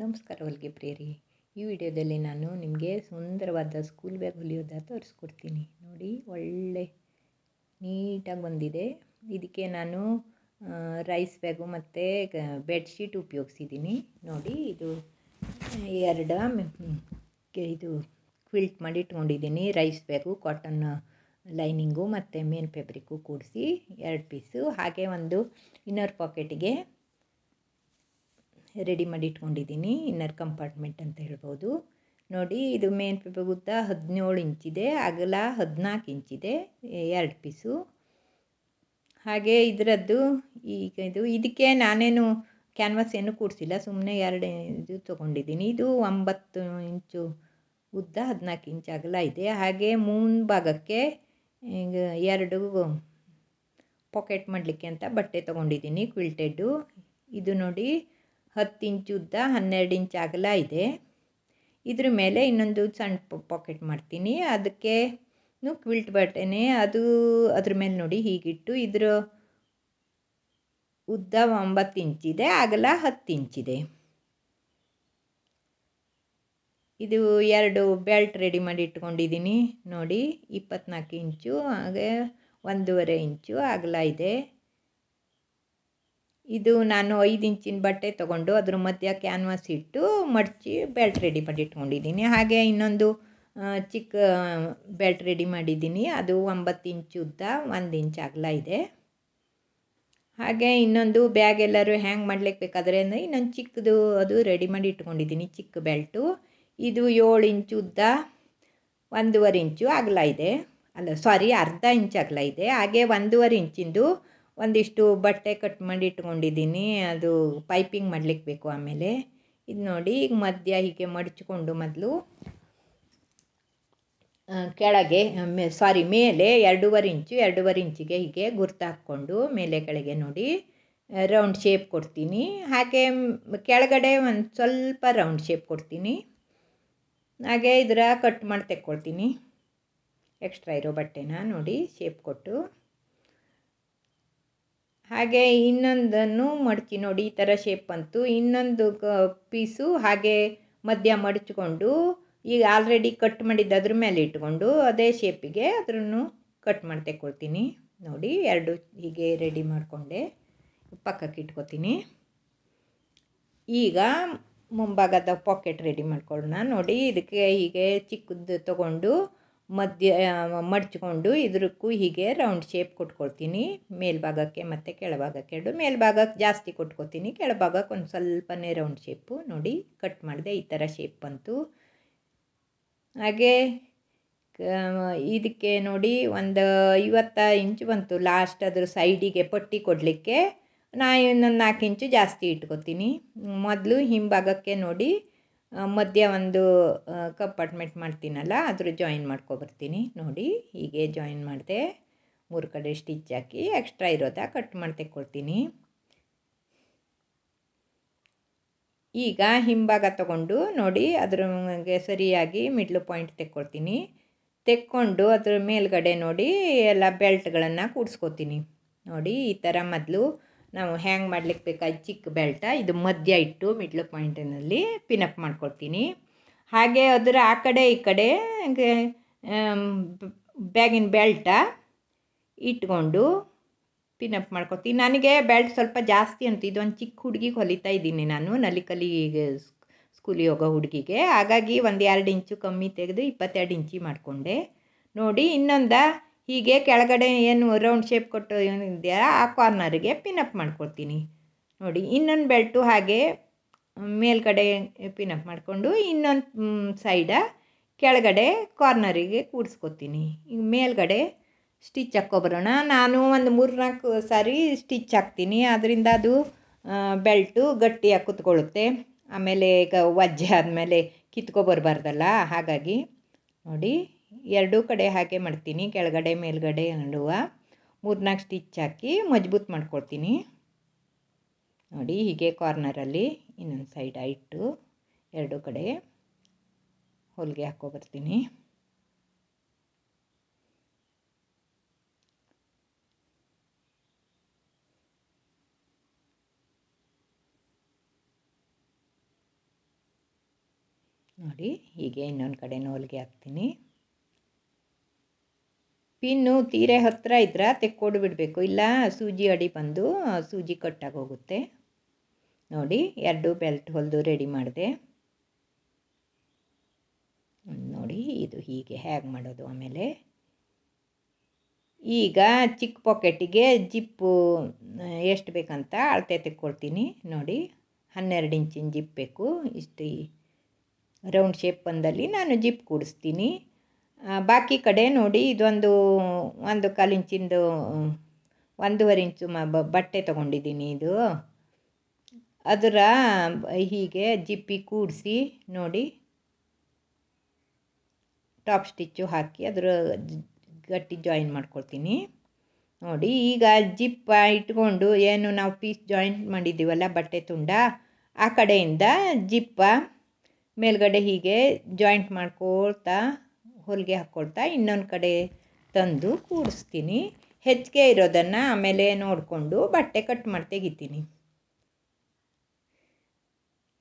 ನಮಸ್ಕಾರ ಹೊಲಿಗೆ ಪ್ರೇರಿ ಈ ವಿಡಿಯೋದಲ್ಲಿ ನಾನು ನಿಮಗೆ ಸುಂದರವಾದ ಸ್ಕೂಲ್ ಬ್ಯಾಗ್ ಹೊಲಿಯೋದ ತೋರಿಸ್ಕೊಡ್ತೀನಿ. ನೋಡಿ, ಒಳ್ಳೆ ನೀಟಾಗಿ ಬಂದಿದೆ. ಇದಕ್ಕೆ ನಾನು ರೈಸ್ ಬ್ಯಾಗು ಮತ್ತು ಬೆಡ್ಶೀಟ್ ಉಪಯೋಗಿಸಿದ್ದೀನಿ. ನೋಡಿ, ಇದು, ಎರಡು ಇದು ಕ್ವಿಲ್ಟ್ ಮಾಡಿ ಇಟ್ಕೊಂಡಿದ್ದೀನಿ. ರೈಸ್ ಬ್ಯಾಗು ಕಾಟನ್ ಲೈನಿಂಗು ಮತ್ತು ಮೇನ್ ಫ್ಯಾಬ್ರಿಕ್ಕು ಕೂಡಿಸಿ ಎರಡು ಪೀಸು ಹಾಗೆ ಒಂದು ಇನ್ನರ್ ಪಾಕೆಟಿಗೆ ರೆಡಿ ಮಾಡಿ ಇಟ್ಕೊಂಡಿದ್ದೀನಿ ಇನ್ನರ್ ಕಂಪಾರ್ಟ್ಮೆಂಟ್ ಅಂತ ಹೇಳ್ಬೋದು. ನೋಡಿ, ಇದು ಮೇನ್ ಪೇಪರ್ ಉದ್ದ ಹದಿನೇಳು ಇಂಚಿದೆ ಅಗಲ ಹದಿನಾಲ್ಕು ಇಂಚಿದೆ ಎರಡು ಪೀಸು ಹಾಗೆ ಇದರದ್ದು ಈಗ ಇದು, ಇದಕ್ಕೆ ನಾನೇನು ಕ್ಯಾನ್ವಾಸ್ ಏನು ಕೂಡಿಸಿಲ್ಲ ಸುಮ್ಮನೆ ಎರಡು ಇದು ತೊಗೊಂಡಿದ್ದೀನಿ. ಇದು ಒಂಬತ್ತು ಇಂಚು ಉದ್ದ ಹದಿನಾಲ್ಕು ಇಂಚು ಅಗಲ ಇದೆ. ಹಾಗೆ ಭಾಗಕ್ಕೆ ಈಗ ಎರಡು ಪಾಕೆಟ್ ಮಾಡಲಿಕ್ಕೆ ಅಂತ ಬಟ್ಟೆ ತೊಗೊಂಡಿದ್ದೀನಿ ಕ್ವಿಲ್ಟೆಡ್ಡು ಇದು ನೋಡಿ ಹತ್ತು ಇಂಚು ಉದ್ದ ಹನ್ನೆರಡು ಇಂಚ್ ಅಗಲ ಇದೆ. ಇದ್ರ ಮೇಲೆ ಇನ್ನೊಂದು ಸಣ್ಣ ಪಾಕೆಟ್ ಮಾಡ್ತೀನಿ. ಅದಕ್ಕೆ ಕ್ವಿಲ್ಟ್ ಬಟ್ಟೆನೇ ಅದು ಅದ್ರ ಮೇಲೆ ನೋಡಿ ಹೀಗಿಟ್ಟು ಇದರ ಉದ್ದ ಒಂಬತ್ತು ಇಂಚಿದೆ ಅಗಲ ಹತ್ತು ಇಂಚಿದೆ ಇದು. ಎರಡು ಬೆಲ್ಟ್ ರೆಡಿ ಮಾಡಿ ಇಟ್ಕೊಂಡಿದ್ದೀನಿ. ನೋಡಿ ಇಪ್ಪತ್ನಾಲ್ಕು ಇಂಚು, ಹಾಗೆ ಒಂದೂವರೆ ಇಂಚು ಅಗಲ ಇದೆ. ಇದು ನಾನು ಐದು ಇಂಚಿನ ಬಟ್ಟೆ ತೊಗೊಂಡು ಅದ್ರ ಮಧ್ಯ ಕ್ಯಾನ್ವಾಸ್ ಇಟ್ಟು ಮಡಚಿ ಬೆಲ್ಟ್ ರೆಡಿ ಮಾಡಿ ಇಟ್ಕೊಂಡಿದ್ದೀನಿ. ಹಾಗೆ ಇನ್ನೊಂದು ಚಿಕ್ಕ ಬೆಲ್ಟ್ ರೆಡಿ ಮಾಡಿದ್ದೀನಿ. ಅದು ಒಂಬತ್ತು ಇಂಚು ಉದ್ದ, ಒಂದು ಇಂಚ್ ಅಗಲ ಇದೆ. ಹಾಗೆ ಇನ್ನೊಂದು ಬ್ಯಾಗ್ ಎಲ್ಲರೂ ಹ್ಯಾಂಗ್ ಮಾಡ್ಲಿಕ್ಕೆ ಬೇಕಾದರೆ ಅಂದರೆ ಇನ್ನೊಂದು ಚಿಕ್ಕದು ಅದು ರೆಡಿ ಮಾಡಿ ಇಟ್ಕೊಂಡಿದ್ದೀನಿ, ಚಿಕ್ಕ ಬೆಲ್ಟು ಇದು ಏಳು ಇಂಚು ಉದ್ದ, ಒಂದೂವರೆ ಇಂಚು ಅಗಲ ಇದೆ. ಅಲ್ಲ ಸಾರಿ ಅರ್ಧ ಇಂಚ್ ಅಗಲ ಇದೆ. ಹಾಗೆ ಒಂದೂವರೆ ಇಂಚಿಂದು ಒಂದಿಷ್ಟು ಬಟ್ಟೆ ಕಟ್ ಮಾಡಿ ಇಟ್ಕೊಂಡಿದ್ದೀನಿ. ಅದು ಪೈಪಿಂಗ್ ಮಾಡಲಿಕ್ಕೆ ಬೇಕು ಆಮೇಲೆ. ಇದು ನೋಡಿ, ಈಗ ಮಧ್ಯ ಹೀಗೆ ಮಡಚಿಕೊಂಡು ಮೊದಲು ಕೆಳಗೆ ಸಾರಿ ಮೇಲೆ ಎರಡೂವರೆ ಇಂಚು, ಎರಡೂವರೆ ಇಂಚಿಗೆ ಹೀಗೆ ಗುರ್ತು ಹಾಕ್ಕೊಂಡು ಮೇಲೆ ಕೆಳಗೆ ನೋಡಿ ರೌಂಡ್ ಶೇಪ್ ಕೊಡ್ತೀನಿ. ಹಾಗೆ ಕೆಳಗಡೆ ಒಂದು ಸ್ವಲ್ಪ ರೌಂಡ್ ಶೇಪ್ ಕೊಡ್ತೀನಿ. ಹಾಗೆ ಇದರ ಕಟ್ ಮಾಡಿ ತೆಕ್ಕೊಳ್ತೀನಿ. ಎಕ್ಸ್ಟ್ರಾ ಇರೋ ಬಟ್ಟೆನ ನೋಡಿ ಶೇಪ್ ಕೊಟ್ಟು. ಹಾಗೆ ಇನ್ನೊಂದನ್ನು ಮಡಚಿ ನೋಡಿ, ಈ ಥರ ಶೇಪ್ ಬಂತು. ಇನ್ನೊಂದು ಕ ಪೀಸು ಹಾಗೆ ಮಧ್ಯ ಮಡಚಿಕೊಂಡು, ಈಗ ಆಲ್ರೆಡಿ ಕಟ್ ಮಾಡಿದ್ದು ಅದ್ರ ಮೇಲೆ ಇಟ್ಕೊಂಡು ಅದೇ ಶೇಪಿಗೆ ಅದನ್ನು ಕಟ್ ಮಾಡಿ ತೆಕ್ಕೊಳ್ತೀನಿ. ನೋಡಿ, ಎರಡು ಹೀಗೆ ರೆಡಿ ಮಾಡಿಕೊಂಡೆ. ಪಕ್ಕಕ್ಕೆ ಇಟ್ಕೊತೀನಿ. ಈಗ ಮುಂಭಾಗದ ಪಾಕೆಟ್ ರೆಡಿ ಮಾಡ್ಕೊಳ್ಳೋಣ. ನೋಡಿ, ಇದಕ್ಕೆ ಹೀಗೆ ಚಿಕ್ಕದು ತಗೊಂಡು ಮಧ್ಯ ಮಡಚ್ಕೊಂಡು ಇದ್ರಕ್ಕೂ ಹೀಗೆ ರೌಂಡ್ ಶೇಪ್ ಕೊಟ್ಕೊಳ್ತೀನಿ. ಮೇಲ್ಭಾಗಕ್ಕೆ ಮತ್ತು ಕೆಳಭಾಗಕ್ಕೆ ಎರಡು. ಮೇಲ್ಭಾಗಕ್ಕೆ ಜಾಸ್ತಿ ಕೊಟ್ಕೊತೀನಿ. ಕೆಳಭಾಗಕ್ಕೆ ಒಂದು ಸ್ವಲ್ಪನೇ ರೌಂಡ್ ಶೇಪು ನೋಡಿ ಕಟ್ ಮಾಡಿದೆ ಈ ಥರ ಶೇಪ್ ಬಂತು. ಹಾಗೆ ಇದಕ್ಕೆ ನೋಡಿ ಒಂದು ಐವತ್ತ ಇಂಚು ಬಂತು. ಲಾಸ್ಟ್ ಅದ್ರ ಸೈಡಿಗೆ ಪಟ್ಟಿ ಕೊಡಲಿಕ್ಕೆ. ನಾ ಇನ್ನೊಂದು ನಾಲ್ಕು ಇಂಚು ಜಾಸ್ತಿ ಇಟ್ಕೊತೀನಿ. ಮೊದಲು ಹಿಂಭಾಗಕ್ಕೆ ನೋಡಿ ಮಧ್ಯ ಒಂದು ಕಂಪಾರ್ಟ್ಮೆಂಟ್ ಮಾಡ್ತೀನಲ್ಲ, ಅದ್ರ ಜಾಯಿನ್ ಮಾಡ್ಕೊಬರ್ತೀನಿ. ನೋಡಿ, ಹೀಗೆ ಜಾಯಿನ್ ಮಾಡಿದೆ, ಮೂರು ಕಡೆ ಸ್ಟಿಚ್ ಹಾಕಿ ಎಕ್ಸ್ಟ್ರಾ ಇರೋದ ಕಟ್ ಮಾಡಿ ತೆಕ್ಕೊಳ್ತೀನಿ ಈಗ ಹಿಂಭಾಗ ತಗೊಂಡು, ನೋಡಿ ಅದ್ರ ಸರಿಯಾಗಿ ಮಿಡ್ಲ್ ಪಾಯಿಂಟ್ ತೆಕ್ಕೊಳ್ತೀನಿ ತೆಕ್ಕೊಂಡು ಅದ್ರ ಮೇಲ್ಗಡೆ ನೋಡಿ, ಎಲ್ಲ ಬೆಲ್ಟ್ಗಳನ್ನು ಕೂಡಿಸ್ಕೋತೀನಿ. ನೋಡಿ, ಈ ಥರ ಮೊದಲು ನಾವು ಹ್ಯಾಂಗ್ ಮಾಡ್ಲಿಕ್ಕೆ ಬೇಕಾದ ಚಿಕ್ಕ ಬೆಲ್ಟ, ಇದು ಮಧ್ಯ ಇಟ್ಟು ಮಿಡ್ಲ್ ಪಾಯಿಂಟಿನಲ್ಲಿ ಪಿನಪ್ ಮಾಡ್ಕೊಳ್ತೀನಿ. ಹಾಗೆ ಅದರ ಆ ಕಡೆ ಈ ಕಡೆ ಬ್ಯಾಗಿನ ಬೆಲ್ಟ ಇಟ್ಕೊಂಡು ಪಿನಪ್ ಮಾಡ್ಕೊತೀನಿ ನನಗೆ ಬೆಲ್ಟ್ ಸ್ವಲ್ಪ ಜಾಸ್ತಿ ಅಂತ ಇದೊಂದು ಚಿಕ್ಕ ಹುಡುಗಿಗೆ ಹೊಲಿತಾ ಇದ್ದೀನಿ ನಾನು ನಲಿಕಲಿ ಸ್ಕೂಲಿಗೆ ಹೋಗೋ ಹುಡುಗಿಗೆ. ಹಾಗಾಗಿ ಒಂದು ಎರಡು ಇಂಚು ಕಮ್ಮಿ ತೆಗೆದು ಇಪ್ಪತ್ತೆರಡು ಇಂಚಿ ಮಾಡಿಕೊಂಡೆ. ನೋಡಿ ಇನ್ನೊಂದು ಹೀಗೆ ಕೆಳಗಡೆ ಏನು ರೌಂಡ್ ಶೇಪ್ ಕೊಟ್ಟು ಏನಿದೆಯಾ ಆ ಕಾರ್ನರಿಗೆ ಪಿನಪ್ ಮಾಡ್ಕೊಳ್ತೀನಿ ನೋಡಿ, ಇನ್ನೊಂದು ಬೆಲ್ಟು ಹಾಗೆ ಮೇಲ್ಗಡೆ ಪಿನಪ್ ಮಾಡಿಕೊಂಡು ಇನ್ನೊಂದು ಸೈಡ ಕೆಳಗಡೆ ಕಾರ್ನರಿಗೆ ಕೂಡಿಸ್ಕೊತೀನಿ ಈಗ ಮೇಲ್ಗಡೆ ಸ್ಟಿಚ್ ಹಾಕ್ಕೊಬರೋಣ. ನಾನು ಒಂದು ಮೂರು ನಾಲ್ಕು ಸಾರಿ ಸ್ಟಿಚ್ ಹಾಕ್ತೀನಿ. ಅದರಿಂದ ಅದು ಬೆಲ್ಟು ಗಟ್ಟಿಯಾಗಿ ಕುತ್ಕೊಳ್ಳುತ್ತೆ. ಆಮೇಲೆ ಈಗ ವಜ್ಜೆ ಆದಮೇಲೆ ಕಿತ್ಕೊಬರ್ಬಾರ್ದಲ್ಲ, ಹಾಗಾಗಿ ನೋಡಿ. ಎರಡೂ ಕಡೆ ಹಾಗೆ ಮಾಡ್ತೀನಿ, ಕೆಳಗಡೆ, ಮೇಲ್ಗಡೆ ನಡುವ ಮೂರ್ನಾಲ್ಕು ಸ್ಟಿಚ್ ಹಾಕಿ ಮಜ್ಬೂತ್ ಮಾಡ್ಕೊಳ್ತೀನಿ. ನೋಡಿ, ಹೀಗೆ ಕಾರ್ನರಲ್ಲಿ ಇನ್ನೊಂದು ಸೈಡ್ ಇಟ್ಟು ಎರಡೂ ಕಡೆ ಹೊಲಿಗೆ ಹಾಕ್ಕೊಬರ್ತೀನಿ ನೋಡಿ, ಹೀಗೆ ಇನ್ನೊಂದು ಕಡೆನೂ ಹೊಲಿಗೆ ಹಾಕ್ತೀನಿ. ಪಿನ್ನು ತೀರೆ ಹತ್ತಿರ ಇದ್ರೆ ತೆಕ್ಕೊಂಡು ಬಿಡಬೇಕು. ಇಲ್ಲ, ಸೂಜಿ ಅಡಿ ಬಂದು ಸೂಜಿ ಕಟ್ಟಾಗಿ ಹೋಗುತ್ತೆ. ನೋಡಿ, ಎರಡು ಬೆಲ್ಟ್ ಹೊಲಿದು ರೆಡಿ ಮಾಡಿದೆ. ನೋಡಿ, ಇದು ಹೀಗೆ ಹೇಗೆ ಮಾಡೋದು ಆಮೇಲೆ. ಈಗ ಚಿಕ್ಕ ಪಾಕೆಟಿಗೆ ಜಿಪ್ಪು, ಎಷ್ಟು ಬೇಕಂತ ಅಳತೆ ತೆಕ್ಕೊಳ್ತೀನಿ. ನೋಡಿ, ಹನ್ನೆರಡು ಇಂಚಿನ ಜಿಪ್ ಬೇಕು. ಇಷ್ಟು ರೌಂಡ್ ಶೇಪ್ ಬಂದಲ್ಲಿ ನಾನು ಜಿಪ್ ಕೂಡಿಸ್ತೀನಿ. ಬಾಕಿ ಕಡೆ ನೋಡಿ ಇದೊಂದು ಒಂದು ಕಾಲು ಇಂಚಿಂದು ಒಂದೂವರೆ ಇಂಚು ಮ ಬಟ್ಟೆ ತೊಗೊಂಡಿದ್ದೀನಿ ಇದು. ಅದರ ಹೀಗೆ ಜಿಪ್ಪಿ ಕೂಡಿಸಿ ನೋಡಿ, ಟಾಪ್ ಸ್ಟಿಚ್ಚು ಹಾಕಿ ಅದರ ಗಟ್ಟಿ ಜಾಯಿನ್ ಮಾಡ್ಕೊಳ್ತೀನಿ. ನೋಡಿ, ಈಗ ಜಿಪ್ಪ ಇಟ್ಕೊಂಡು ಏನು ನಾವು ಪೀಸ್ ಜಾಯಿಂಟ್ ಮಾಡಿದ್ದೀವಲ್ಲ, ಬಟ್ಟೆ ತುಂಡ, ಆ ಕಡೆಯಿಂದ ಜಿಪ್ಪ ಮೇಲ್ಗಡೆ ಹೀಗೆ ಜಾಯಿಂಟ್ ಮಾಡ್ಕೊಳ್ತಾ ಹೊಲಿಗೆ ಹಾಕ್ಕೊಳ್ತಾ ಇನ್ನೊಂದು ಕಡೆ ತಂದು ಕೂಡಿಸ್ತೀನಿ. ಹೆಚ್ಚಿಗೆ ಇರೋದನ್ನು ಆಮೇಲೆ ನೋಡಿಕೊಂಡು ಬಟ್ಟೆ ಕಟ್ ಮಾಡಿ ತೆಗಿತೀನಿ.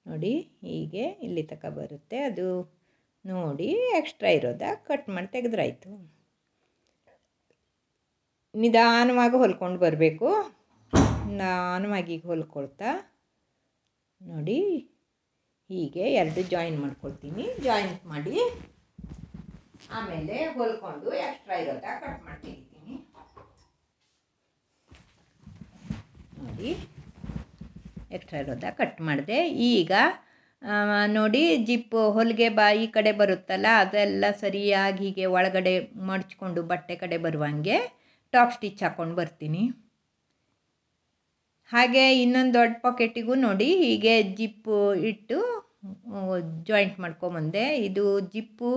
ನೋಡಿ, ಹೀಗೆ ಇಲ್ಲಿ ತಕ ಬರುತ್ತೆ. ಅದು ನೋಡಿ ಎಕ್ಸ್ಟ್ರಾ ಇರೋದ ಕಟ್ ಮಾಡಿ ತೆಗೆದ್ರಾಯ್ತು. ನಿಧಾನವಾಗಿ ಹೊಲ್ಕೊಂಡು ಬರಬೇಕು. ನಿಧಾನವಾಗಿ ಹೊಲ್ಕೊಳ್ತಾ. ನೋಡಿ, ಹೀಗೆ ಎರಡು ಜಾಯಿನ್ ಮಾಡ್ಕೊಳ್ತೀನಿ. ಜಾಯಿಂಟ್ ಮಾಡಿ ಆಮೇಲೆ ಹೊಲ್ಕೊಂಡು ಎಕ್ಸ್ಟ್ರಾ ಇರೋದ ಕಟ್ ಮಾಡಿ ನೋಡಿ ಎಕ್ಸ್ಟ್ರಾ ಇರೋದ ಕಟ್ ಮಾಡಿದೆ. ಈಗ ನೋಡಿ ಜಿಪ್ ಹೊಲಿಗೆ ಬಾ, ಈ ಕಡೆ ಬರುತ್ತಲ್ಲ, ಅದೆಲ್ಲ ಸರಿಯಾಗಿ ಹೀಗೆ ಒಳಗಡೆ ಮಡ್ಚ್ಕೊಂಡು ಬಟ್ಟೆ ಕಡೆ ಬರುವಂಗೆ ಟಾಪ್ ಸ್ಟಿಚ್ ಹಾಕ್ಕೊಂಡು ಬರ್ತೀನಿ. ಹಾಗೆ ಇನ್ನೊಂದು ದೊಡ್ಡ ಪಾಕೆಟಿಗೂ ನೋಡಿ, ಹೀಗೆ ಜಿಪ್ಪು ಇಟ್ಟು ಜಾಯಿಂಟ್ ಮಾಡ್ಕೊಂಬಂದೆ ಇದು ಜಿಪ್ಪು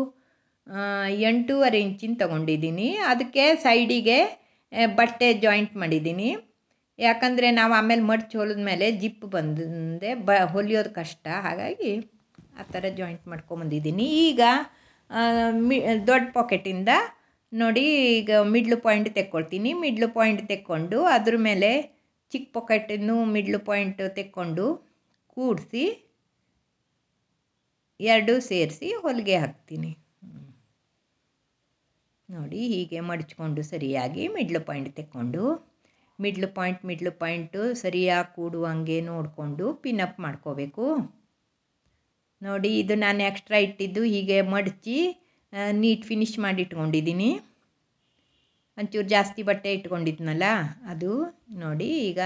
ಎಂಟೂವರೆ ಇಂಚಿನ ತೊಗೊಂಡಿದ್ದೀನಿ. ಅದಕ್ಕೆ ಸೈಡಿಗೆ ಬಟ್ಟೆ ಜಾಯಿಂಟ್ ಮಾಡಿದ್ದೀನಿ. ಯಾಕಂದರೆ ನಾವು ಆಮೇಲೆ ಮಡ್ಚಿ ಹೊಲಿದ ಮೇಲೆ ಜಿಪ್ ಬಂದೆ, ಬ, ಹೊಲಿಯೋದು ಕಷ್ಟ. ಹಾಗಾಗಿ ಆ ಥರ ಜಾಯಿಂಟ್ ಮಾಡ್ಕೊಂಬಂದಿದ್ದೀನಿ. ಈಗ ಮಿ, ದೊಡ್ಡ ಪಾಕೆಟಿಂದ ನೋಡಿ ಈಗ ಮಿಡ್ಲು ಪಾಯಿಂಟ್ ತೆಕ್ಕೊಳ್ತೀನಿ. ಮಿಡ್ಲು ಪಾಯಿಂಟ್ ತೆಕ್ಕೊಂಡು ಅದ್ರ ಮೇಲೆ ಚಿಕ್ಕ ಪಾಕೆಟನ್ನು ಮಿಡ್ಲು ಪಾಯಿಂಟ್ ತೆಕ್ಕೊಂಡು ಕೂಡಿಸಿ, ಎರಡೂ ಸೇರಿಸಿ ಹೊಲಿಗೆ ಹಾಕ್ತೀನಿ. ನೋಡಿ, ಹೀಗೆ ಮಡಚ್ಕೊಂಡು ಸರಿಯಾಗಿ ಮಿಡ್ಲ್ ಪಾಯಿಂಟ್ ತೆಕ್ಕೊಂಡು ಮಿಡ್ಲ್ ಪಾಯಿಂಟ್ ಮಿಡ್ಲ್ ಪಾಯಿಂಟು ಸರಿಯಾಗಿ ಕೂಡುವಂಗೆ ನೋಡಿಕೊಂಡು ಪಿನಪ್ ಮಾಡ್ಕೋಬೇಕು. ನೋಡಿ, ಇದು ನಾನು ಎಕ್ಸ್ಟ್ರಾ ಇಟ್ಟಿದ್ದು, ಹೀಗೆ ಮಡಚಿ ನೀಟ್ ಫಿನಿಶ್ ಮಾಡಿ ಇಟ್ಕೊಂಡಿದ್ದೀನಿ. ಒಂಚೂರು ಜಾಸ್ತಿ ಬಟ್ಟೆ ಇಟ್ಕೊಂಡಿದ್ನಲ್ಲ, ಅದು ನೋಡಿ, ಈಗ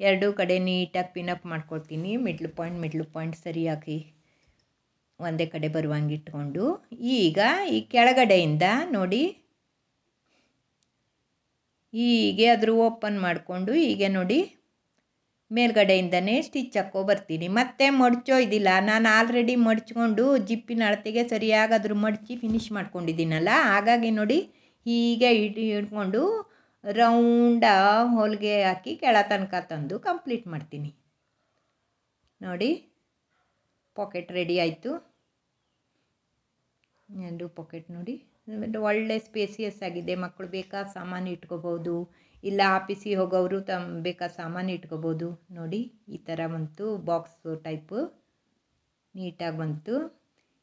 ಎರಡೂ ಕಡೆ ನೀಟಾಗಿ ಪಿನಪ್ ಮಾಡ್ಕೊಳ್ತೀನಿ. ಮಿಡ್ಲ್ ಪಾಯಿಂಟ್ ಮಿಡ್ಲ್ ಪಾಯಿಂಟ್ ಸರಿಯಾಗಿ ಒಂದೇ ಕಡೆ ಬರುವಂಗೆ ಇಟ್ಕೊಂಡು, ಈಗ ಈ ಕೆಳಗಡೆಯಿಂದ ನೋಡಿ ಹೀಗೆ ಅದ್ರ ಓಪನ್ ಮಾಡಿಕೊಂಡು ಹೀಗೆ ನೋಡಿ ಮೇಲ್ಗಡೆಯಿಂದನೇ ಸ್ಟಿಚ್ ಹಾಕೋ ಬರ್ತೀನಿ. ಮತ್ತೆ ಮಡ್ಚೋ ಇದಿಲ್ಲ. ನಾನು ಆಲ್ರೆಡಿ ಮಡ್ಚ್ಕೊಂಡು ಜಿಪ್ಪಿನ ಅಳತೆಗೆ ಸರಿಯಾಗಿ ಅದ್ರ ಮಡಚಿ ಫಿನಿಶ್ ಮಾಡ್ಕೊಂಡಿದ್ದೀನಲ್ಲ? ಹಾಗಾಗಿ ನೋಡಿ ಹೀಗೆ ಇಟ್ಟು ಹಿಡ್ಕೊಂಡು ರೌಂಡ ಹೊಲಿಗೆ ಹಾಕಿ ಕೆಳ ತನಕ ತಂದು ಕಂಪ್ಲೀಟ್ ಮಾಡ್ತೀನಿ. ನೋಡಿ ಪಾಕೆಟ್ ರೆಡಿ ಆಯಿತು. ಎರಡು ಪಾಕೆಟ್ ನೋಡಿ. ಒಳ್ಳೆ ಸ್ಪೇಸಿಯಸ್ ಆಗಿದೆ. ಮಕ್ಕಳು ಬೇಕಾ ಸಾಮಾನು ಇಟ್ಕೋಬೋದು ಇಲ್ಲ ಆಫೀಸಿಗೆ ಹೋಗೋರು ತಮ್ಮ ಬೇಕಾ ಸಾಮಾನು ಇಟ್ಕೋಬೋದು ನೋಡಿ, ಈ ಥರ ಬಂತು ಬಾಕ್ಸ್ ಟೈಪು ನೀಟಾಗಿ ಬಂತು.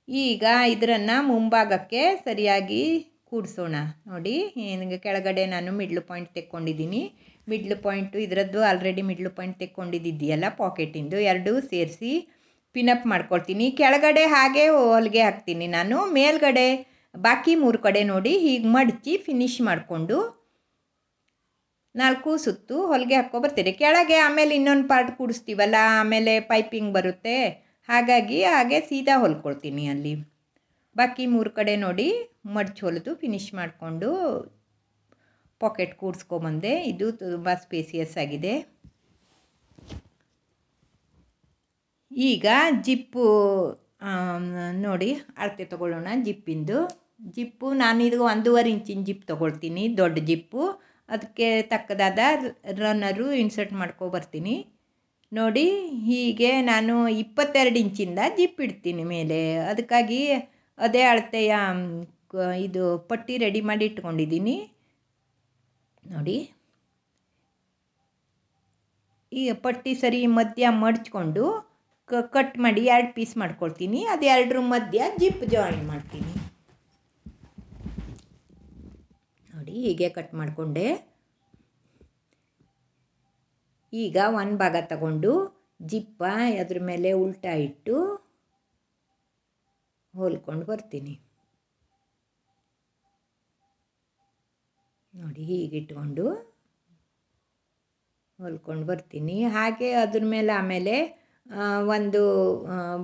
ಈಗ ಇದರನ್ನು ಮುಂಭಾಗಕ್ಕೆ ಸರಿಯಾಗಿ ಕೂಡಿಸೋಣ. ನೋಡಿ ನನಗೆ ಕೆಳಗಡೆ ನಾನು ಮಿಡ್ಲ್ ಪಾಯಿಂಟ್ ತೆಕ್ಕೊಂಡಿದ್ದೀನಿ. ಮಿಡ್ಲ್ ಪಾಯಿಂಟು ಇದರದ್ದು ಆಲ್ರೆಡಿ ಮಿಡ್ಲ್ ಪಾಯಿಂಟ್ ತೆಕ್ಕೊಂಡಿದ್ದಿದೆಯಲ್ಲ ಪಾಕೆಟಿಂದು ಎರಡೂ ಸೇರಿಸಿ ಪಿನಪ್ ಮಾಡ್ಕೊಳ್ತೀನಿ. ಕೆಳಗಡೆ ಹಾಗೆ ಹೊಲಿಗೆ ಹಾಕ್ತೀನಿ. ನಾನು ಮೇಲ್ಗಡೆ ಬಾಕಿ ಮೂರು ಕಡೆ ನೋಡಿ ಹೀಗೆ ಮಡಚಿ ಫಿನಿಶ್ ಮಾಡಿಕೊಂಡು ನಾಲ್ಕು ಸುತ್ತು ಹೊಲಿಗೆ ಹಾಕ್ಕೊಬರ್ತೀರಿ ಕೆಳಗೆ ಆಮೇಲೆ ಇನ್ನೊಂದು ಪಾರ್ಟ್ ಕೂಡಿಸ್ತೀವಲ್ಲ, ಆಮೇಲೆ ಪೈಪಿಂಗ್ ಬರುತ್ತೆ. ಹಾಗಾಗಿ ಹಾಗೆ ಸೀದಾ ಹೊಲ್ಕೊಳ್ತೀನಿ ಅಲ್ಲಿ. ಬಾಕಿ ಮೂರು ಕಡೆ ನೋಡಿ ಮಡ್ಚಿ ಹೊಲಿದು ಫಿನಿಶ್ ಮಾಡಿಕೊಂಡು ಪಾಕೆಟ್ ಕೂಡಿಸ್ಕೊಂಬಂದೆ, ಇದು ತುಂಬ ಸ್ಪೇಸಿಯಸ್ ಆಗಿದೆ. ಈಗ ಜಿಪ್ಪು ನೋಡಿ ಅಳತೆ ತೊಗೊಳ್ಳೋಣ ಜಿಪ್ಪಿಂದು. ಜಿಪ್ಪು ನಾನು ಇದು ಒಂದೂವರೆ ಇಂಚಿನ ಜಿಪ್ ತೊಗೊಳ್ತೀನಿ, ದೊಡ್ಡ ಜಿಪ್ಪು. ಅದಕ್ಕೆ ತಕ್ಕದಾದ ರನ್ನರು ಇನ್ಸರ್ಟ್ ಮಾಡ್ಕೊಬರ್ತೀನಿ ನೋಡಿ ಹೀಗೆ ನಾನು ಇಪ್ಪತ್ತೆರಡು ಇಂಚಿಂದ ಜಿಪ್ ಇಡ್ತೀನಿ ಮೇಲೆ. ಅದಕ್ಕಾಗಿ ಅದೇ ಅಳತೆಯ ಇದು ಪಟ್ಟಿ ರೆಡಿ ಮಾಡಿ ಇಟ್ಕೊಂಡಿದ್ದೀನಿ. ನೋಡಿ. ಈ ಪಟ್ಟಿ ಸರಿ ಮಧ್ಯ ಮಡ್ಚ್ಕೊಂಡು ಕ ಕಟ್ ಮಾಡಿ ಎರಡು ಪೀಸ್ ಮಾಡ್ಕೊಳ್ತೀನಿ. ಅದು ಎರಡರ ಮಧ್ಯ ಜಿಪ್ ಜಾಯಿನ್ ಮಾಡ್ತೀನಿ. ನೋಡಿ, ಹೀಗೆ ಕಟ್ ಮಾಡಿಕೊಂಡೆ. ಈಗ ಒಂದು ಭಾಗ ತಗೊಂಡು ಜಿಪ್ಪ ಅದ್ರ ಮೇಲೆ ಉಲ್ಟಾ ಇಟ್ಟು ಹೊಲ್ಕೊಂಡು ಬರ್ತೀನಿ. ನೋಡಿ, ಹೀಗೆ ಇಟ್ಕೊಂಡು ಹೊಲ್ಕೊಂಡು ಬರ್ತೀನಿ. ಹಾಗೆ ಅದ್ರ ಮೇಲೆ ಆಮೇಲೆ ಒಂದು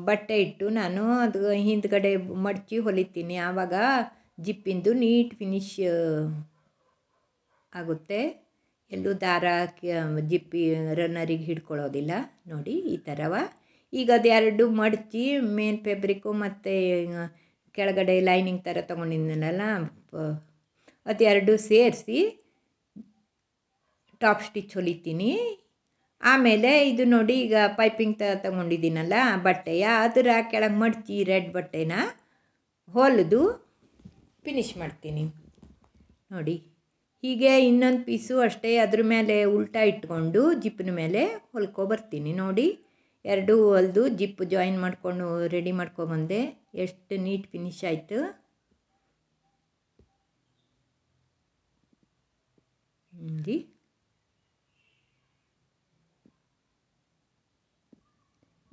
ಬಟ್ಟೆ ಇಟ್ಟು ನಾನು ಅದು ಹಿಂದ್ಗಡೆ ಮಡಚಿ ಹೊಲಿತೀನಿ. ಆವಾಗ ಜಿಪ್ಪಿಂದು ನೀಟ್ ಫಿನಿಶ್ ಆಗುತ್ತೆ. ಎಲ್ಲೂ ದಾರ ಜಿಪ್ಪಿ ರನ್ನರಿಗೆ ಹಿಡ್ಕೊಳ್ಳೋದಿಲ್ಲ. ನೋಡಿ, ಈ ಥರವ ಈಗ ಅದೆರಡು ಮಡಚಿ ಮೇನ್ ಫೆಬ್ರಿಕ್ಕು ಮತ್ತು ಕೆಳಗಡೆ ಲೈನಿಂಗ್ ಥರ ತೊಗೊಂಡಿದ್ದೀನಲ್ಲ ಅದೆರಡು ಸೇರಿಸಿ ಟಾಪ್ ಸ್ಟಿಚ್ ಹೊಲಿತೀನಿ. ಆಮೇಲೆ ಇದು ನೋಡಿ ಈಗ ಪೈಪಿಂಗ್ ತ ತಗೊಂಡಿದ್ದೀನಲ್ಲ, ಬಟ್ಟೆಯ. ಅದರ ಕೆಳಗೆ ಮಡಚಿ ರೆಡ್ ಬಟ್ಟೆನ ಹೊಲಿದು ಫಿನಿಶ್ ಮಾಡ್ತೀನಿ. ನೋಡಿ, ಹೀಗೆ ಇನ್ನೊಂದು ಪೀಸು ಅಷ್ಟೇ ಅದ್ರ ಮೇಲೆ ಉಲ್ಟಾ ಇಟ್ಕೊಂಡು ಜಿಪ್ಪಿನ ಮೇಲೆ ಹೊಲ್ಕೊ ಬರ್ತೀನಿ. ನೋಡಿ, ಎರಡು ಹೊಲ್ದು ಜಿಪ್ ಜಾಯಿನ್ ಮಾಡಿಕೊಂಡು ರೆಡಿ ಮಾಡ್ಕೊಬಂದೆ ಎಷ್ಟು ನೀಟ್ ಫಿನಿಶ್ ಆಯಿತು. ನೋಡಿ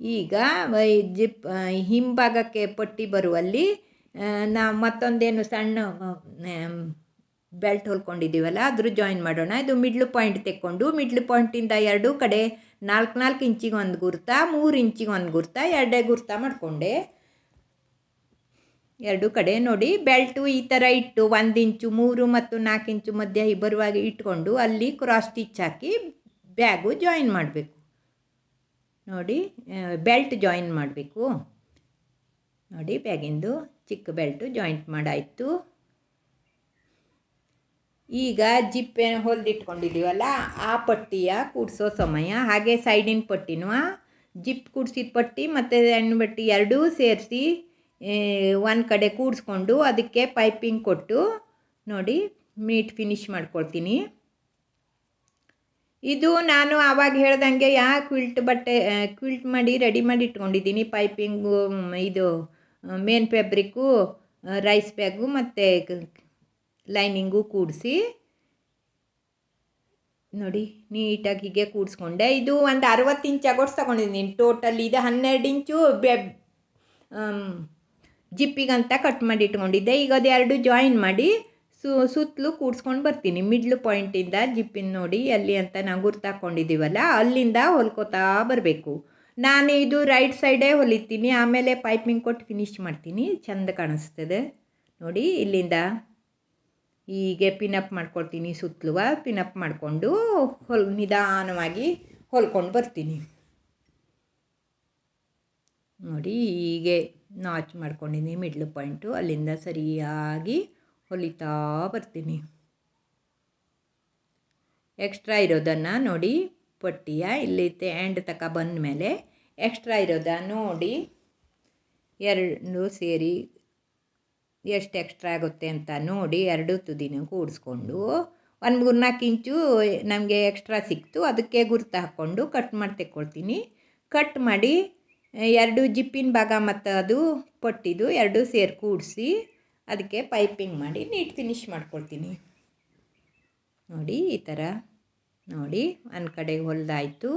ಈಗ ವೈ ಜಿಪ್ ಹಿಂಭಾಗಕ್ಕೆ ಪಟ್ಟಿ ಬರುವಲ್ಲಿ ನಾವು ಮತ್ತೊಂದೇನು ಸಣ್ಣ ಬೆಲ್ಟ್ ಹೊಲ್ಕೊಂಡಿದ್ದೀವಲ್ಲ ಅದ್ರ ಜಾಯಿನ್ ಮಾಡೋಣ. ಇದು ಮಿಡ್ಲ್ ಪಾಯಿಂಟ್ ತೆಕ್ಕೊಂಡು ಮಿಡ್ಲ್ ಪಾಯಿಂಟಿಂದ ಎರಡೂ ಕಡೆ ನಾಲ್ಕು ನಾಲ್ಕು ಇಂಚಿಗೆ ಒಂದು ಗುರ್ತ, ಮೂರು ಇಂಚಿಗೆ ಒಂದು ಗುರ್ತ, ಎರಡೇ ಗುರ್ತ ಮಾಡಿಕೊಂಡೆ. ಎರಡು ಕಡೆ ನೋಡಿ, ಬೆಲ್ಟು ಈ ಥರ ಇಟ್ಟು ಒಂದು ಇಂಚು, ಮೂರು ಮತ್ತು ನಾಲ್ಕು ಇಂಚು ಮಧ್ಯ ಇಬ್ಬರವಾಗಿ ಬರುವಾಗ ಇಟ್ಕೊಂಡು ಅಲ್ಲಿ ಕ್ರಾಸ್ ಸ್ಟಿಚ್ ಹಾಕಿ ಬ್ಯಾಗು ಜಾಯಿನ್ ಮಾಡಬೇಕು. ನೋಡಿ ಬೆಲ್ಟ್ ಜಾಯಿನ್ ಮಾಡಬೇಕು. ನೋಡಿ, ಬ್ಯಾಗಿಂದು ಚಿಕ್ಕ ಬೆಲ್ಟು ಜಾಯಿಂಟ್ ಮಾಡಾಯಿತು. ಈಗ ಜಿಪ್ಪೆ ಹೊಲ್ದಿಟ್ಕೊಂಡಿದ್ದೀವಲ್ಲ ಆ ಪಟ್ಟಿಯ ಕೂಡಿಸೋ ಸಮಯ. ಹಾಗೆ ಸೈಡಿನ ಪಟ್ಟಿನೂ ಜಿಪ್ ಕೂಡಿಸಿದ ಪಟ್ಟಿ ಮತ್ತು ಹೆಣ್ಣು ಬಟ್ಟಿ ಎರಡೂ ಸೇರಿಸಿ ಒಂದು ಕಡೆ ಕೂಡಿಸ್ಕೊಂಡು ಅದಕ್ಕೆ ಪೈಪಿಂಗ್ ಕೊಟ್ಟು ನೋಡಿ ಮೀಟ್ ಫಿನಿಶ್ ಮಾಡ್ಕೊಳ್ತೀನಿ. ಇದು ನಾನು ಆವಾಗ ಹೇಳ್ದಂಗೆ ಯಾ ಕ್ವಿಲ್ಟ್ ಬಟ್ಟೆ ಕ್ವಿಲ್ಟ್ ಮಾಡಿ ರೆಡಿ ಮಾಡಿ ಇಟ್ಕೊಂಡಿದ್ದೀನಿ. ಪೈಪಿಂಗು ಇದು ಮೇನ್ ಫ್ಯಾಬ್ರಿಕ್ಕು ರೈಸ್ ಬ್ಯಾಗು ಮತ್ತು ಲೈನಿಂಗು ಕೂಡಿಸಿ ನೋಡಿ, ನೀಟಾಗಿ ಹೀಗೆ ಕೂಡಿಸ್ಕೊಂಡೆ. ಇದು ಒಂದು ಅರವತ್ತು ಇಂಚ್ ಅಗೋಟ್ಸ್ ತಗೊಂಡಿದ್ದೀನಿ. ಟೋಟಲ್ ಇದು ಹನ್ನೆರಡು ಇಂಚು ಬೆಬ್ ಜಿಪ್ಪಿಗಂತ ಕಟ್ ಮಾಡಿ ಇಟ್ಕೊಂಡಿದ್ದೆ. ಈಗ ಅದು ಎರಡು ಜಾಯಿನ್ ಮಾಡಿ ಸು, ಸುತ್ತಲೂ ಕೂಡ್ಸ್ಕೊಂಡು ಬರ್ತೀನಿ. ಮಿಡ್ಲ್ ಪಾಯಿಂಟಿಂದ ಜಿಪ್ಪಿನ ನೋಡಿ ಅಲ್ಲಿ ಅಂತ ನಾವು ಗುರ್ತಾಕೊಂಡಿದ್ದೀವಲ್ಲ ಅಲ್ಲಿಂದ ಹೊಲ್ಕೋತಾ ಬರಬೇಕು. ನಾನು ಇದು ರೈಟ್ ಸೈಡೇ ಹೊಲಿತೀನಿ, ಆಮೇಲೆ ಪೈಪಿಂಗ್ ಕೊಟ್ಟು ಫಿನಿಶ್ ಮಾಡ್ತೀನಿ. ಚೆಂದ ಕಾಣಿಸ್ತದೆ. ನೋಡಿ, ಇಲ್ಲಿಂದ ಹೀಗೆ ಪಿನಪ್ ಮಾಡ್ಕೊಳ್ತೀನಿ ಸುತ್ತಲುವ. ಪಿನಪ್ ಮಾಡಿಕೊಂಡು ಹೊಲ್, ನಿಧಾನವಾಗಿ ಹೊಲ್ಕೊಂಡು ಬರ್ತೀನಿ. ನೋಡಿ, ಹೀಗೆ ನಾಚ್ ಮಾಡ್ಕೊಂಡಿದ್ದೀನಿ ಮಿಡ್ಲ್ ಪಾಯಿಂಟು. ಅಲ್ಲಿಂದ ಸರಿಯಾಗಿ ಹೊಲಿತಾ ಬರ್ತೀನಿ. ಎಕ್ಸ್ಟ್ರಾ ಇರೋದನ್ನು ನೋಡಿ ಪಟ್ಟಿಯ ಇಲ್ಲಿ ಎಂಡ್ ತಕ ಬಂದ ಮೇಲೆ ಎಕ್ಸ್ಟ್ರಾ ಇರೋದ ನೋಡಿ ಎರಡು ಸೇರಿ ಎಷ್ಟು ಎಕ್ಸ್ಟ್ರಾ ಆಗುತ್ತೆ ಅಂತ ನೋಡಿ ಎರಡು ತುದಿನ ಕೂಡಿಸ್ಕೊಂಡು ಒಂದು ಮೂರ್ನಾಲ್ಕು ಇಂಚು ನಮಗೆ ಎಕ್ಸ್ಟ್ರಾ ಸಿಕ್ತು, ಅದಕ್ಕೆ ಗುರ್ತು ಹಾಕ್ಕೊಂಡು ಕಟ್ ಮಾಡಿ ತೆಕ್ಕೊಳ್ತೀನಿ. ಕಟ್ ಮಾಡಿ ಎರಡು ಜಿಪ್ಪಿನ ಭಾಗ ಮತ್ತು ಅದು ಪಟ್ಟಿದು ಎರಡು ಸೇರಿ ಕೂಡಿಸಿ ಅದಕ್ಕೆ ಪೈಪಿಂಗ್ ಮಾಡಿ ನೀಟ್ ಫಿನಿಶ್ ಮಾಡ್ಕೊಳ್ತೀನಿ. ನೋಡಿ, ಈ ಥರ ನೋಡಿ, ಒಂದು ಕಡೆ ಹೊಲ್ದಾಯಿತು.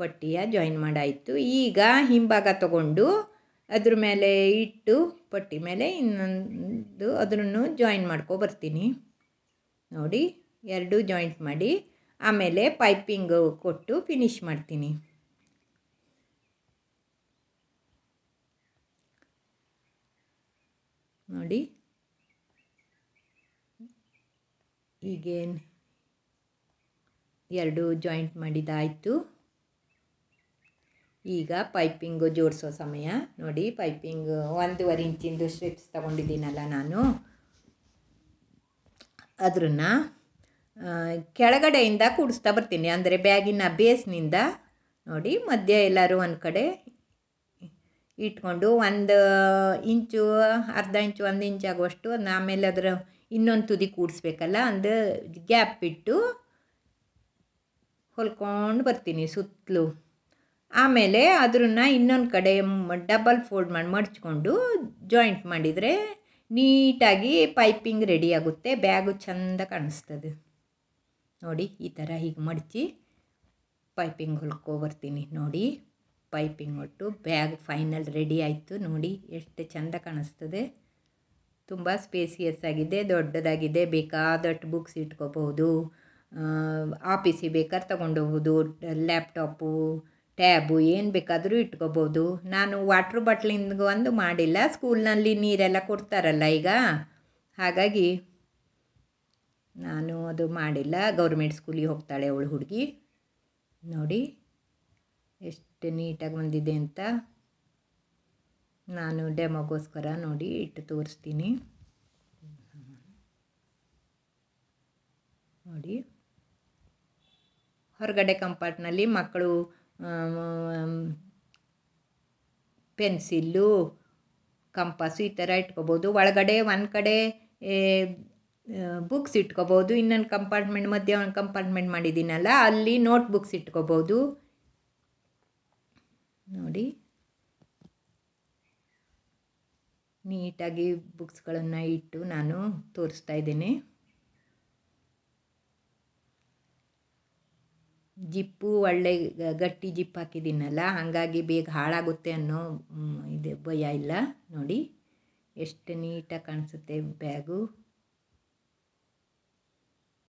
ಪಟ್ಟಿಯ ಜಾಯಿನ್ ಮಾಡಾಯಿತು. ಈಗ ಹಿಂಭಾಗ ತಗೊಂಡು ಅದ್ರ ಮೇಲೆ ಇಟ್ಟು ಪಟ್ಟಿ ಮೇಲೆ ಇನ್ನೊಂದು ಅದನ್ನು ಜಾಯಿನ್ ಮಾಡ್ಕೊ ಬರ್ತೀನಿ. ನೋಡಿ, ಎರಡು ಜಾಯಿಂಟ್ ಮಾಡಿ ಆಮೇಲೆ ಪೈಪಿಂಗ್ ಕೊಟ್ಟು ಫಿನಿಶ್ ಮಾಡ್ತೀನಿ. ನೋಡಿ. ಈಗೇನು ಎರಡು ಜಾಯಿಂಟ್ ಮಾಡಿದಾಯಿತು. ಈಗ ಪೈಪಿಂಗು ಜೋಡಿಸೋ ಸಮಯ. ನೋಡಿ ಪೈಪಿಂಗ್ ಒಂದೂವರೆ ಇಂಚಿಂದು ಸ್ಟ್ರಿಪ್ಸ್ ತೊಗೊಂಡಿದ್ದೀನಲ್ಲ ನಾನು. ಅದನ್ನು ಕೆಳಗಡೆಯಿಂದ ಕೂಡಿಸ್ತಾ ಬರ್ತೀನಿ. ಅಂದರೆ ಬ್ಯಾಗಿನ ಬೇಸ್ನಿಂದ ನೋಡಿ, ಮಧ್ಯ ಎಲ್ಲರೂ ಒಂದು ಕಡೆ ಇಟ್ಕೊಂಡು ಒಂದು ಇಂಚು, ಅರ್ಧ ಇಂಚು, ಒಂದು ಇಂಚು ಆಗುವಷ್ಟು ಅದನ್ನ ಆಮೇಲೆ ಅದರ ಇನ್ನೊಂದು ತುದಿ ಕೂಡಿಸ್ಬೇಕಲ್ಲ, ಒಂದು ಗ್ಯಾಪ್ ಬಿಟ್ಟು ಹೊಲ್ಕೊಂಡು ಬರ್ತೀನಿ ಸುತ್ತಲೂ. ಆಮೇಲೆ ಅದ್ರನ್ನ ಇನ್ನೊಂದು ಕಡೆ ಡಬಲ್ ಫೋಲ್ಡ್ ಮಾಡಿ ಮಡ್ಚ್ಕೊಂಡು ಜಾಯಿಂಟ್ ಮಾಡಿದರೆ ನೀಟಾಗಿ ಪೈಪಿಂಗ್ ರೆಡಿ ಆಗುತ್ತೆ, ಬ್ಯಾಗು ಚೆಂದ ಕಾಣಿಸ್ತದೆ. ನೋಡಿ, ಈ ಥರ ಹೀಗೆ ಮಡಚಿ ಪೈಪಿಂಗ್ ಹೊಲ್ಕೊ ಬರ್ತೀನಿ ನೋಡಿ. ಪೈಪಿಂಗ್ ಒಟ್ಟು ಬ್ಯಾಗ್ ಫೈನಲ್ ರೆಡಿ ಆಯಿತು. ನೋಡಿ ಎಷ್ಟು ಚೆಂದ ಕಾಣಿಸ್ತದೆ. ತುಂಬ ಸ್ಪೇಸಿಯಸ್ ಆಗಿದೆ, ದೊಡ್ಡದಾಗಿದೆ, ಬೇಕಾದಷ್ಟು ಬುಕ್ಸ್ ಇಟ್ಕೋಬಹುದು ಆಫೀಸಿಗೆ ಬೇಕಾದ್ರೆ ತೊಗೊಂಡೋಗ್ಬೋದು ಲ್ಯಾಪ್ಟಾಪು ಟ್ಯಾಬು ಏನು ಬೇಕಾದರೂ ಇಟ್ಕೋಬೋದು ನಾನು ವಾಟ್ರ್ ಬಾಟ್ಲಿಂದು ಒಂದು ಮಾಡಿಲ್ಲ ಸ್ಕೂಲ್ನಲ್ಲಿ ನೀರೆಲ್ಲ ಕೊಡ್ತಾರಲ್ಲ ಈಗ. ಹಾಗಾಗಿ ನಾನು ಅದು ಮಾಡಿಲ್ಲ. ಗೌರ್ಮೆಂಟ್ ಸ್ಕೂಲಿಗೆ ಹೋಗ್ತಾಳೆ ಅವಳು ಹುಡುಗಿ. ನೋಡಿ. ಎಷ್ಟು ನೀಟಾಗಿ ಬಂದಿದೆ ಅಂತ ನಾನು ಡೆಮೋಗೋಸ್ಕರ ನೋಡಿ ಇಟ್ಟು ತೋರಿಸ್ತೀನಿ. ನೋಡಿ. ಹೊರಗಡೆ ಕಂಪಾರ್ಟ್ನಲ್ಲಿ ಮಕ್ಕಳು ಪೆನ್ಸಿಲ್ಲು, ಕಂಪಾಸು ಈ ಥರ ಇಟ್ಕೋಬೋದು. ಒಳಗಡೆ ಒಂದು ಕಡೆ ಬುಕ್ಸ್ ಇಟ್ಕೋಬೋದು. ಇನ್ನೊಂದು ಕಂಪಾರ್ಟ್ಮೆಂಟ್ ಮಧ್ಯೆ ಒಂದು ಕಂಪಾರ್ಟ್ಮೆಂಟ್ ಮಾಡಿದ್ದೀನಲ್ಲ, ಅಲ್ಲಿ ನೋಟ್ ಬುಕ್ಸ್ ಇಟ್ಕೋಬೋದು. ನೋಡಿ. ನೀಟಾಗಿ ಬುಕ್ಸ್ಗಳನ್ನು ಇಟ್ಟು ನಾನು ತೋರಿಸ್ತಾ ಇದ್ದೇನೆ. ಜಿಪ್ಪು ಒಳ್ಳೆ ಗಟ್ಟಿ ಜಿಪ್ ಹಾಕಿದ್ದೀನಲ್ಲ, ಹಾಗಾಗಿ ಬೇಗ ಹಾಳಾಗುತ್ತೆ ಅನ್ನೋ ಇದು ಭಯ ಇಲ್ಲ. ನೋಡಿ, ಎಷ್ಟು ನೀಟಾಗಿ ಕಾಣಿಸುತ್ತೆ ಬ್ಯಾಗು.